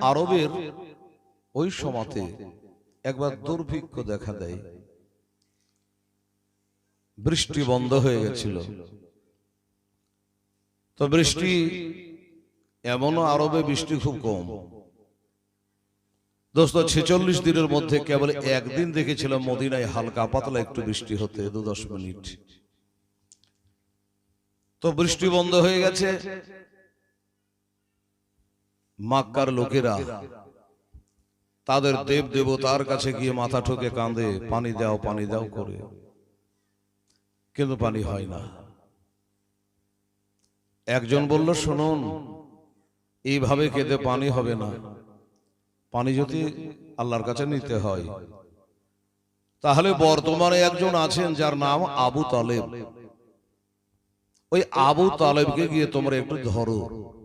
আরবের ওই সমাতে একবার দুর্ভিক্ষ দেখা দেয়। বৃষ্টি বন্ধ হয়ে গেছিল। তো বৃষ্টি এমনও আরবে বৃষ্টি খুব কম। দোস্ত ছেচল্লিশ দিনের মধ্যে কেবল একদিন দেখেছিলাম মদিনায় হালকা পাতলা একটু বৃষ্টি হতে দু দশ মিনিট। তো বৃষ্টি বন্ধ হয়ে গেছে। মাক্কার লোকেরা। তাদের দেব দেবতার কাছে গিয়ে মাথা ঠোকে কাঁদে, পানি দাও পানি দাও করে। কিন্তু পানি হয় না। একজন বলল, শুনুন, এইভাবে কেঁদে পানি হবে না। পানি যদি আল্লাহর কাছে নিতে হয়, তাহলে বর্তমানে একজন আছেন যার নাম আবু তালেব। ওই আবু তালেবকে গিয়ে তোমরা একটু ধরো।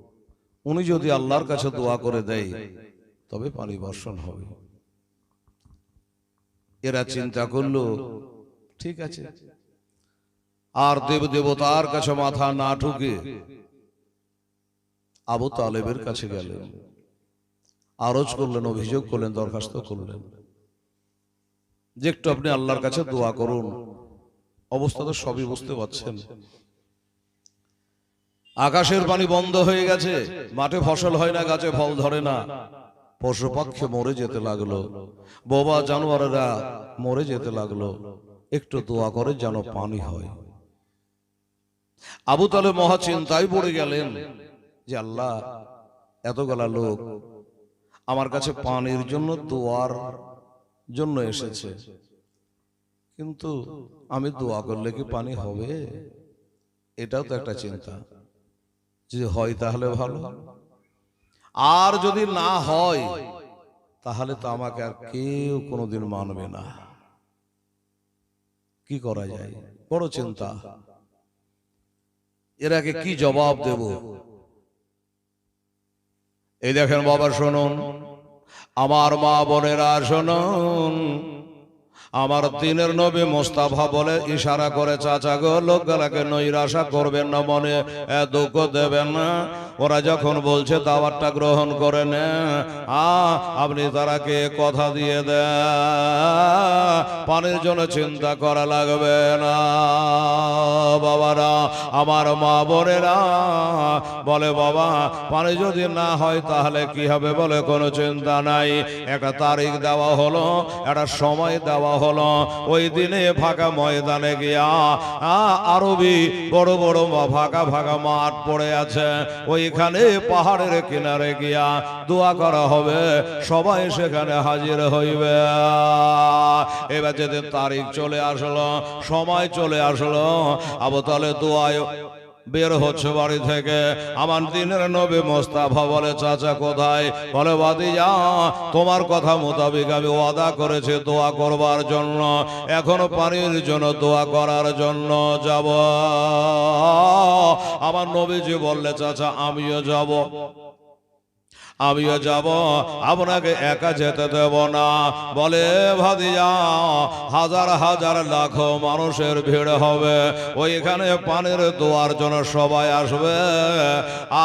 উনি যদি আল্লাহর কাছে দোয়া করে দেয় তবে পানি বর্ষণ হবে। এরা চিন্তা করল ঠিক আছে। আর দেব দেবতার কাছে মাথা না ঠুকে আবু তালেবের কাছে গেলেন। আরজ করলেন অভিযোগ করলেন দরখাস্ত করলেন। যে একটু আপনি আল্লাহর কাছে দোয়া করুন অবস্থা তো সবই বুঝতে পারছেন আকাশের পানি বন্ধ হয়ে গেছে, মাঠে ফসল হয় না, গাছে ফল ধরে না। পশু পাখি মরে যেতে লাগল, বোবা জানোয়ারেরা মরে যেতে লাগল। একটু দোয়া করে যেন পানি হয়। আবু তালে মহা চিন্তায় পড়ে গেলেন যে, আল্লাহ, এতগুলা লোক আমার কাছে পানির জন্য দোয়ার জন্য এসেছে। কিন্তু আমি দোয়া করলে কি পানি হবে? এটাও তো একটা চিন্তা। যদি হয় তাহলে ভালো। আর যদি না হয় তাহলে তো আমাকে আর কেউ কোনোদিন মানবে না। কি করা যায়? বড় চিন্তা। এরাকে কি জবাব দেব? এই দেখেন বাবা শুনুন। আমার মা বোনেরা শুনুন। আমার দিনের নবী মোস্তাফা বলে ইশারা করে চাচা গো লোকগুলাকে নৈরাশা করবেন না মনে দুঃখ দেবেন না। ওরা যখন বলছে দাওয়াতটা গ্রহণ করে নে। আ আপনি তারাকে কথা দিয়ে দেন? পানির জন্য চিন্তা করা লাগবে না। বাবারা, আমার মা বোনেরা, বলে, বাবা, পানি যদি না হয় তাহলে কি হবে বলে কোনো চিন্তা নাই। একটা তারিখ দেওয়া হলো, একটা সময় দেওয়া হলো। ওই দিনে ফাঁকা ময়দানে গিয়া আরবি বড় বড় ফাঁকা ফাঁকা মাঠ পড়ে আছে। ওইখানে পাহাড়ের কিনারে গিয়া দোয়া করা হবে, সবাই সেখানে হাজির হইবে। এবার যেদিন তারিখ চলে আসলো, সময় চলে আসলো, আবু তাহলে দোয়ায় বের হচ্ছে বাড়ি থেকে। আমার দিনের নবী মোস্তাফা বলে, চাচা কোথায়? বলে বাদিজা তোমার কথা মোতাবেক আমি ওয়াদা করেছি দোয়া করবার জন্য। এখনও পানির জন্য দোয়া করার জন্য যাব। আমার নবীজি বললে, চাচা, আমিও যাব। আমিও যাব, আপনাকে একা যেতে দেব না। বলে, ভাদিয়া, হাজার হাজার লাখ মানুষের ভিড় হবে। ওইখানে পানির দোয়ার জন্য সবাই আসবে।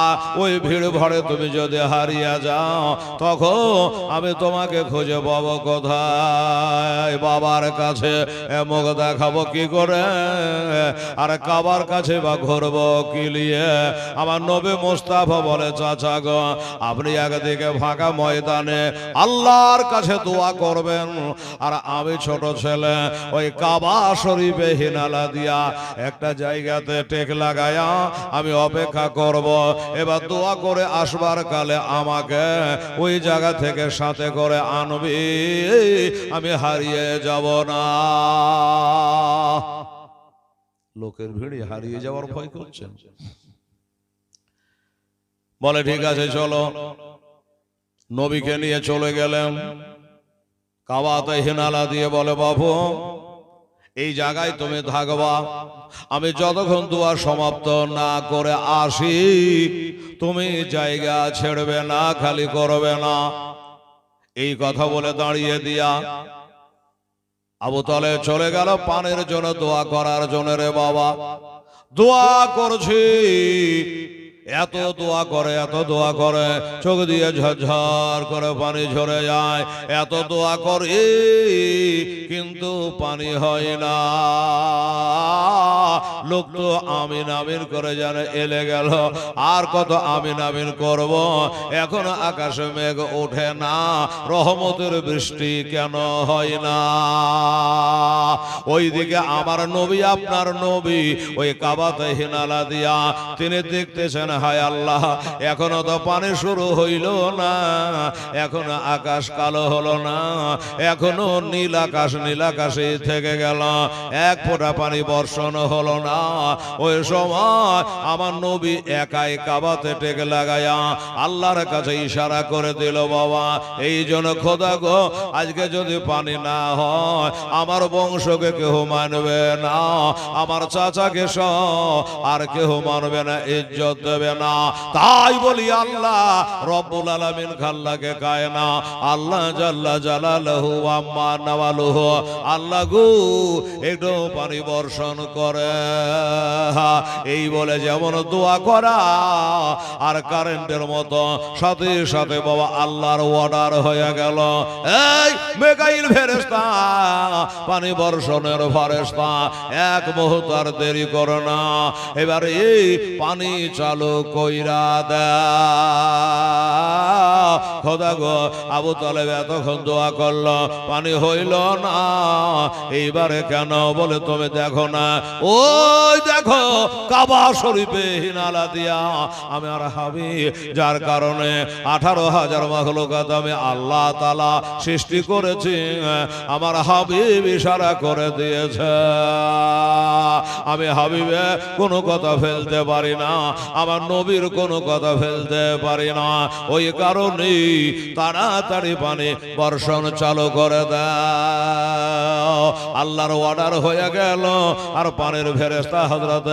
আর ওই ভিড় ভরে তুমি যদি হারিয়ে যাও, তখন আমি তোমাকে খুঁজে পাবো কোথায়? বাবার কাছে মুখ দেখাবো কি করে? আর কাবার কাছে বা ঘুরবো কি লিয়ে আমার নবী মোস্তাফা বলে, চাচা গো, আপনি একদিকে ফাঁকা ময়দানে আল্লাহর কাছে দোয়া করবেন। আর আমি ছোট ছেলে, ওই কাবা শরীফে হিনালা দিয়া একটা জায়গাতে টেক লাগায়া আমি অপেক্ষা করব। এবার দোয়া করে আসবার কালে আমাকে ওই জায়গা থেকে সাথে করে আনবি, আমি হারিয়ে যাব না। লোকের ভিড়ে হারিয়ে যাওয়ার ভয় করছেন। বলে, ঠিক আছে, চলো। নবীকে নিয়ে চলে গেলেন। কাবাতে হিনালা দিয়ে বলে বাবু এই জায়গায় তুমি থাকবা। আমি যতক্ষণ দোয়া সমাপ্ত না করে আসি তুমি জায়গা ছেড়বে না খালি করবে না। এই কথা বলে দাঁড়িয়ে দিয়া আবু তলে চলে গেল পানের জন্য দোয়া করার জন্য রে বাবা। দোয়া করছি। এত দোয়া করে, এত দোয়া করে, চোখ দিয়ে ঝরঝর করে পানি ঝরে যায়। এত দোয়া করে, কিন্তু পানি হয় না। লোক তো আমিন আমিন করে জানে এলে গেল। আর কত আমিন আমিন করব? এখন আকাশে মেঘ ওঠে না, রহমতের বৃষ্টি কেন হয় না? ওইদিকে আমার নবী, আপনার নবী, ওই কাবাতে হিনালা দিয়া তিনি দেখতেছেন হায় আল্লাহ, এখনও তো পানি শুরু হইল না, এখনও আকাশ কালো হলো না, এখনও নীল আকাশ, নীল আকাশে থেকে গেল, এক ফোঁটা পানি বর্ষণ হলো না। ওই সময় আমার নবী একাই কাবাতে টেকে লাগায়া আল্লাহর কাছে ইশারা করে দিল, বাবা, এই জন্য খোদা গো, আজকে যদি পানি না হয়, আমার বংশকে কেহ মানবে না, আমার চাচাকে সহ আর কেহ মানবে না, ইজ্জত দেবে না। তাই বলি আল্লাহ, রব্বুল আলামিন খাল্লাকে কায় না। আল্লাহ জাল্লা জালালহু আম্মা নাওয়ালুহু। আল্লাহ গো, একটু পানি বর্ষণ করে। এই বলে যেমন দোয়া করা, আর কারেন্টের মতো, সাথে সাথে বাবা আল্লাহর অর্ডার হয়ে গেল। এই মেকাইল ফেরেস্তা পানি বর্ষণের ফরেস্তা এক মুহূর্ত আর দেরি করো না। এবার এই পানি চালু কইরা দে খোদা গো, আবু তালেব এতক্ষণ দোয়া করল, পানি হইল না। এইবারে কেন বলে তুমি দেখো না? ওই দেখো, কাবা শরীফে হিনালা দিয়া আমি আর হাবি যার কারণে আঠারো হাজার আমি আল্লাহ তালা সৃষ্টি করেছি, আমার হাবিব ইশারা করে দিয়েছে। আমি হাবিবে কোনো কথা ফেলতে পারি না। আমার নবীর কোনো কথা ফেলতে পারি না। ওই কারণেই তাড়াতাড়ি পানি বর্ষণ চালু করে দাও। আল্লাহর অর্ডার হয়ে গেল। আর পানির ফেরেস্তা হজরত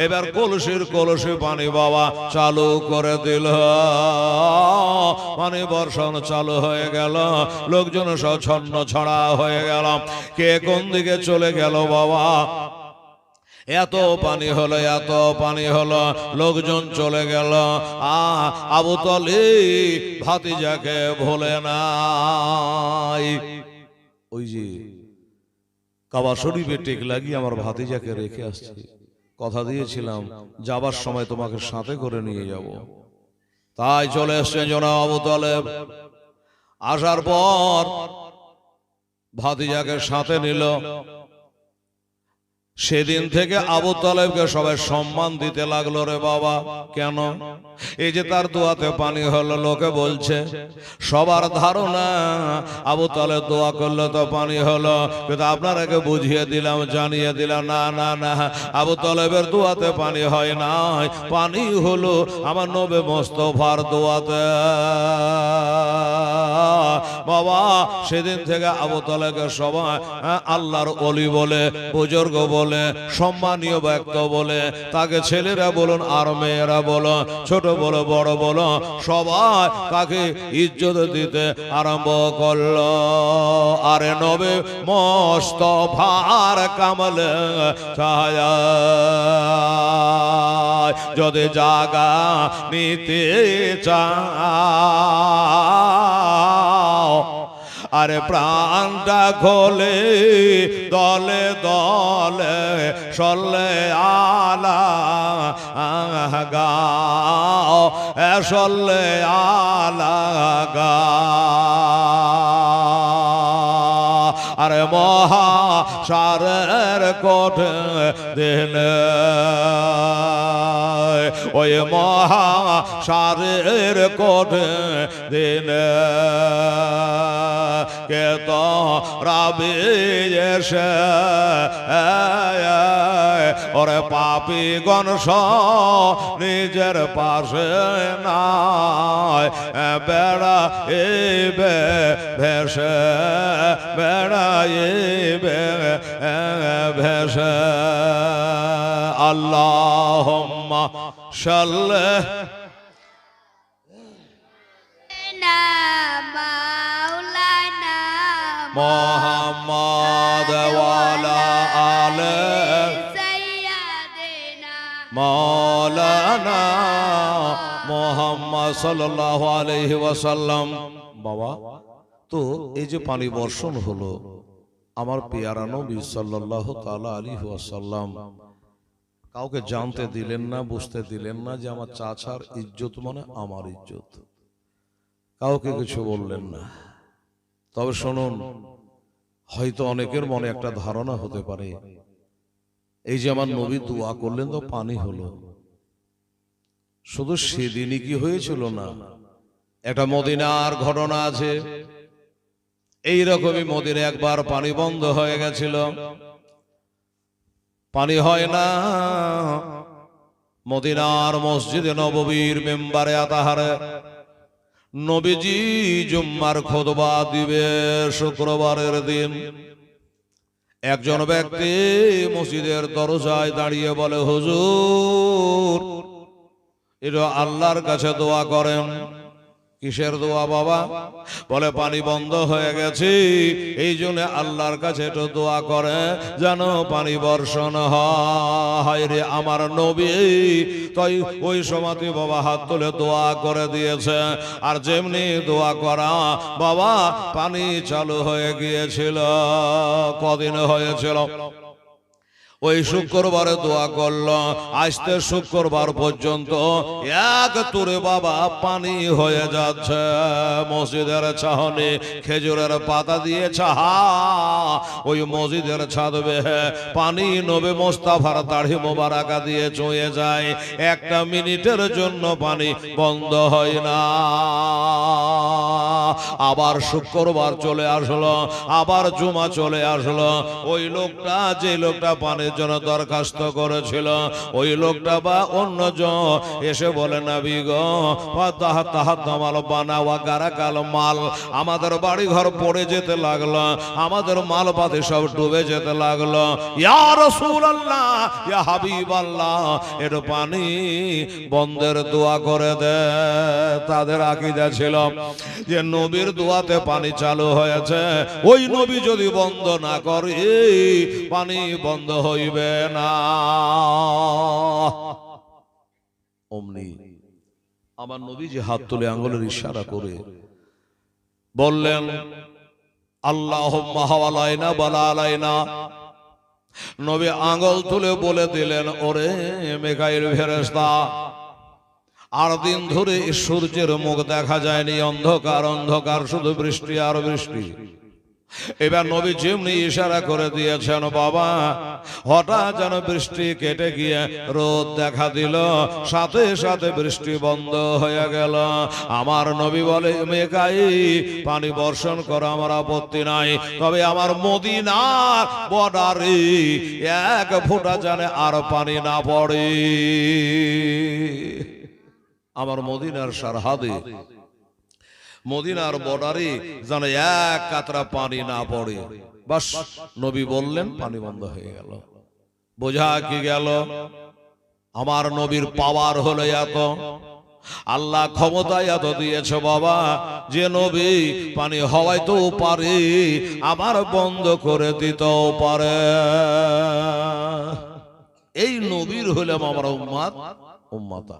এবার কলসির কলসি পানি বাবা চালু করে দিল। পানি বর্ষণ চালু হয়ে গেল। লোকজন সব ছন্ন ছড়া হয়ে গেল। কে কোন দিকে চলে গেল বাবা? এত পানি হলো, এত পানি হলো, লোকজন চলে গেল। আ, আবু তলি ভাতিজাকে ভোলে নাই। ওই যে কাবা শরীফে টেক লাগিয়ে আমার ভাতিজাকে রেখে আসছি। কথা দিয়েছিলাম, যাবার সময় তোমাকে সাথে করে নিয়ে যাব। তাই চলে এসছেন জনাব আবু আসার পর ভাতিজাকে সাথে নিল। সেদিন থেকে আবু তালেবকে সবাই সম্মান দিতে লাগল রে বাবা। কেন? এই যে তার দোয়াতে পানি হলো লোকে বলছে সবার ধারণা আবু তালেব দোয়া করলে তো পানি হলো। কিন্তু আপনারাকে বুঝিয়ে দিলাম জানিয়ে দিলাম না না না আবু তালেবের দোয়াতে পানি হয় নাই। পানি হলো আমার নবে মোস্তফার দোয়াতে। বাবা সেদিন থেকে আবু সবাই হ্যাঁ, আল্লাহর অলি বলে বুজুর্গ বলে সম্মানীয় ব্যক্ত বলে তাকে ছেলেরা বলুন আর মেয়েরা বলো ছোট বলো বড় বলো সবাই তাকে ইজ্জত দিতে আরম্ভ করল। আরে নবে মস্ত ভার কামলে ছায়া। যদি জাগা নিতে চাও আরে প্রাণটা খোলে, দলে দলে সল্লে আলা গাও, এ সল্লে আলা গাও আরে মহা সারের কোঠ দিন, ওই মহা সারের কোঠ দিন। কে রাবি এসে, ওরে পাপি গণস নিজের পাশে নাই। বেড়া এবে ভেসে, বেড়া এবে ভেসে। আল্লাহ সাল্লাহ محمد وعلى آل مولانا মোহাম্মদ সাল্লাহ আলহি ওয়াসাল্লাম বাবা, তো এই যে পানি বর্ষণ হলো, আমার পেয়ারানো নবী সাল্লাহ তালা আলী ওয়াসাল্লাম কাউকে জানতে দিলেন না, বুঝতে দিলেন না যে আমার চাচার ইজ্জত মানে আমার ইজ্জত। কাউকে কিছু বললেন না। তবে শুনুন, হয়তো অনেকের মনে একটা ধারণা হতে পারে। এই যে আমার নবী দোয়া করলেন তো পানি হলো। শুধু সেদিনই কি হয়েছিল না? একটা মদিনার ঘটনা আছে। এই রকমই মদিনে একবার পানি বন্ধ হয়ে গেছিল। পানি হয় না। মদিনার মসজিদে নববীর মেম্বারে আতাহারে নবীজি জুম্মার খোদবা দিবে শুক্রবারের দিন। একজন ব্যক্তি মসজিদের দরজায় দাঁড়িয়ে বলে, হুজুর, এটা আল্লাহর কাছে দোয়া করেন। কিসের দোয়া বাবা? বলে, পানি বন্ধ হয়ে গেছে। এই জন্য আল্লাহর কাছে একটু দোয়া করে, যেন পানি বর্ষণ হয়। রে আমার নবী, তাই ওই সময়তে বাবা হাত তুলে দোয়া করে দিয়েছে। আর যেমনি দোয়া করা, বাবা, পানি চালু হয়ে গিয়েছিল। কদিন হয়েছিল? ওই শুক্রবারে দোয়া করল। আসতে শুক্রবার পর্যন্ত এক তুরে বাবা পানি হয়ে যাচ্ছে। মসজিদের চাহনি খেজুরের পাতা দিয়ে ছাহা ওই মসজিদের ছাদবে পানি নবে মোস্তাফার দাড়ি মোবারাকা দিয়ে চুয়ে যায়। একটা মিনিটের জন্য পানি বন্ধ হয় না। আবার শুক্রবার চলে আসলো, আবার জুমা চলে আসলো। ওই লোকটা, যে লোকটা পানির জন্য দরখাস্ত করেছিল, ওই লোকটা বা অন্য এসে বলে না বিগো মাল বানাওয়া গারাকাল মাল। আমাদের বাড়ি ঘর পড়ে যেতে লাগল, আমাদের মাল পাতি সব ডুবে যেতে লাগল। ইয়া রাসূলুল্লাহ, ইয়া হাবিবাল্লাহ, এর পানি বন্ধের দোয়া করে দে। তাদের আকীদা ছিল যে নবীর দোয়াতে পানি চালু হয়েছে। ওই নবী যদি বন্ধ না করে, পানি বন্ধ হইবে না। অমনি আমার নবী যে হাত তুলে আঙ্গুলের ইশারা করে বললেন আল্লাহ মাহাওয়ালাইনা বালা আলাইনা নবী আঙ্গল তুলে বলে দিলেন, ওরে মেঘাইল ফেরেস্তা আর দিন ধরে সূর্যের মুখ দেখা যায়নি, অন্ধকার অন্ধকার, শুধু বৃষ্টি আর বৃষ্টি। এবার নবী যেমনি ইশারা করে দিয়েছেন, বাবা, হঠাৎ যেন বৃষ্টি কেটে গিয়ে রোদ দেখা দিল, সাথে সাথে বৃষ্টি বন্ধ হয়ে গেল। আমার নবী বলে, মেকাই, পানি বর্ষণ করা আমার আপত্তি নাই, তবে আমার মদিনার বর্ডারে এক ফোঁটা জানে আর পানি না পড়ে। আমার মদিনার সারহাদে। মদিনার বর্ডারে যেন এক কাতরা পানি না পড়ে। বাস নবী বললেন পানি বন্ধ হয়ে গেল। বোঝা কি গেল? আমার নবীর পাওয়ার হলো এত। আল্লাহ ক্ষমতা এত দিয়েছে বাবা। যে নবী পানি হওয়াই তো পারে আমার বন্ধ করে দিতেও পারে। এই নবীর হলাম আমার উম্মাদ। উম্মাতা।